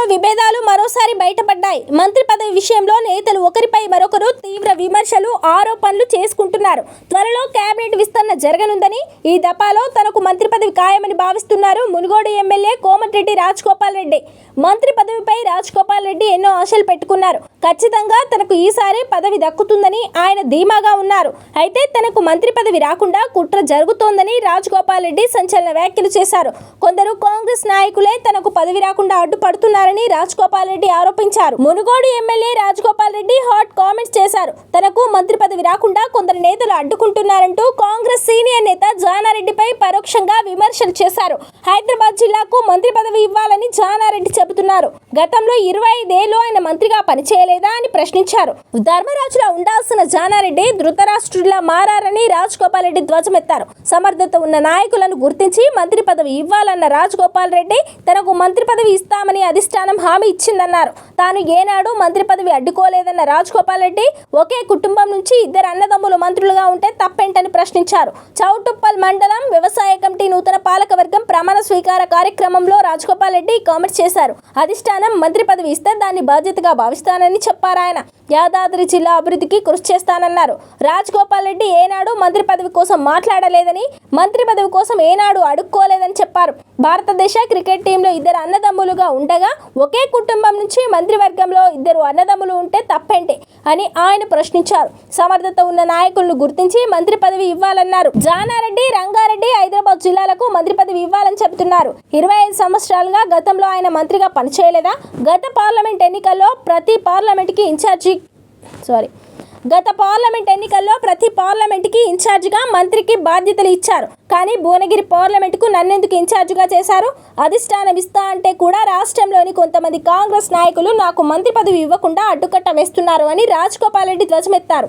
లో విభేదాలు మరోసారి బయటపడ్డాయి. మంత్రి పదవి విషయంలో నేతలు ఒకరిపై మరొకరు తీవ్ర విమర్శలు ఆరోపణలు చేసుకుంటున్నారు. త్వరలో కేబినెట్ విస్తరణ జరగనుందని ఈ దఫాలో తనకు మంత్రి పదవి ఖాయమని భావిస్తున్నారు మునుగోడు ఎమ్మెల్యే కోమటిరెడ్డి రాజ్గోపాల్ రెడ్డి. మంత్రి పదవిపై రాజ్గోపాల్ రెడ్డి ఎన్నో ఆశలు పెట్టుకున్నారు. ఖచ్చితంగా తనకు ఈసారి పదవి దక్కుతుందని ఆయన ధీమాగా ఉన్నారు. అయితే తనకు మంత్రి పదవి రాకుండా కుట్ర జరుగుతోందని రాజ్గోపాల్ రెడ్డి సంచలన వ్యాఖ్యలు చేశారు. కొందరు కాంగ్రెస్ నాయకులే తనకు పదవి రాకుండా అడ్డుపడుతున్నారు చేశారని రాజగోపాల్ రెడ్డి ఆరోపించారు. Munugode MLA Rajagopal Reddy hot comments చేశారు. తనకు మంత్రి పదవి రాకుండా కొందరు నేతలు అడ్డుకుంటున్నారంటూ కాంగ్రెస్ సీనియర్ నేత జానారెడ్డిపై పరోక్షంగా విమర్శలు చేశారు. హైదరాబాద్ జిల్లాకు మంత్రి పదవి ఇవ్వాలని జానారెడ్డి చెబుతున్నారు. గతంలో ఇరవై ఐదేళ్ళు ఆయన మంత్రిగా పనిచేయలేదా అని ప్రశ్నించారు. ధర్మరాజులా ఉండాల్సిన జానారెడ్డి ధృతరాష్ట్రుడిలా మారారని రాజగోపాల్ రెడ్డి ధ్వజమెత్తారు. సమర్థత ఉన్న నాయకులను గుర్తించి మంత్రి పదవి ఇవ్వాలన్న రాజగోపాల్ రెడ్డి తనకు మంత్రి పదవి ఇస్తామని అధిష్టానం హామీ ఇచ్చిందన్నారు. తాను ఏనాడు మంత్రి పదవి అడ్డుకోలేదన్న రాజ్గోపాల్ రెడ్డి ఒకే కుటుంబం నుంచి ఇద్దరు అన్నదమ్ములు మంత్రులుగా ఉంటే తప్పేంటని ప్రశ్నించారు. చౌటుప్పల్ మండలం వ్యవసాయ కమిటీ నూతన పాలకవర్గం ప్రమాణ స్వీకార కార్యక్రమంలో రాజగోపాల్ రెడ్డి కామెంట్ చేశారు. అధిష్టానం మంత్రి పదవి ఇస్తే దాన్ని బాధ్యతగా భావిస్తానని చెప్పారాయన యాదాద్రి జిల్లా అభివృద్ధికి కృషి చేస్తానన్నారు. రాజ్గోపాల్ రెడ్డి ఏనాడు మంత్రి పదవి కోసం మాట్లాడలేదని మంత్రి పదవి కోసం ఏనాడు అడుక్కోలేదని చెప్పారు. భారతదేశ క్రికెట్ టీంలో ఇద్దరు అన్నదమ్ములుగా ఉండగా ఒకే కుటుంబం నుంచి మంత్రివర్గంలో ఇద్దరు అన్నదమ్ములు ఉంటే తప్పేంటి అని ఆయన ప్రశ్నించారు. సమర్థత ఉన్న నాయకులను గుర్తించి మంత్రి పదవి ఇవ్వాలన్నారు. జానారెడ్డి రంగారెడ్డి హైదరాబాద్ జిల్లాలకు మంత్రి పదవి ఇవ్వాలని చెబుతున్నారు. ఇరవై ఐదు సంవత్సరాలుగా గతంలో ఆయన మంత్రిగా పనిచేయలేదా? గత పార్లమెంట్ ఎన్నికల్లో ప్రతి పార్లమెంట్కి ఇన్ఛార్జి సారీ. గత పార్లమెంట్ ఎన్నికల్లో ప్రతి పార్లమెంట్కి ఇన్ఛార్జిగా మంత్రికి బాధ్యతలు ఇచ్చారు. కానీ భువనగిరి పార్లమెంటుకు నన్నెందుకు ఇన్ఛార్జిగా చేశారు? అధిష్టానం ఇస్తా అంటే కూడా రాష్ట్రంలోని కొంతమంది కాంగ్రెస్ నాయకులు నాకు మంత్రి పదవి ఇవ్వకుండా అడ్డుకట్ట వేస్తున్నారు అని రాజ్గోపాల్ రెడ్డి ధ్వజమెత్తారు.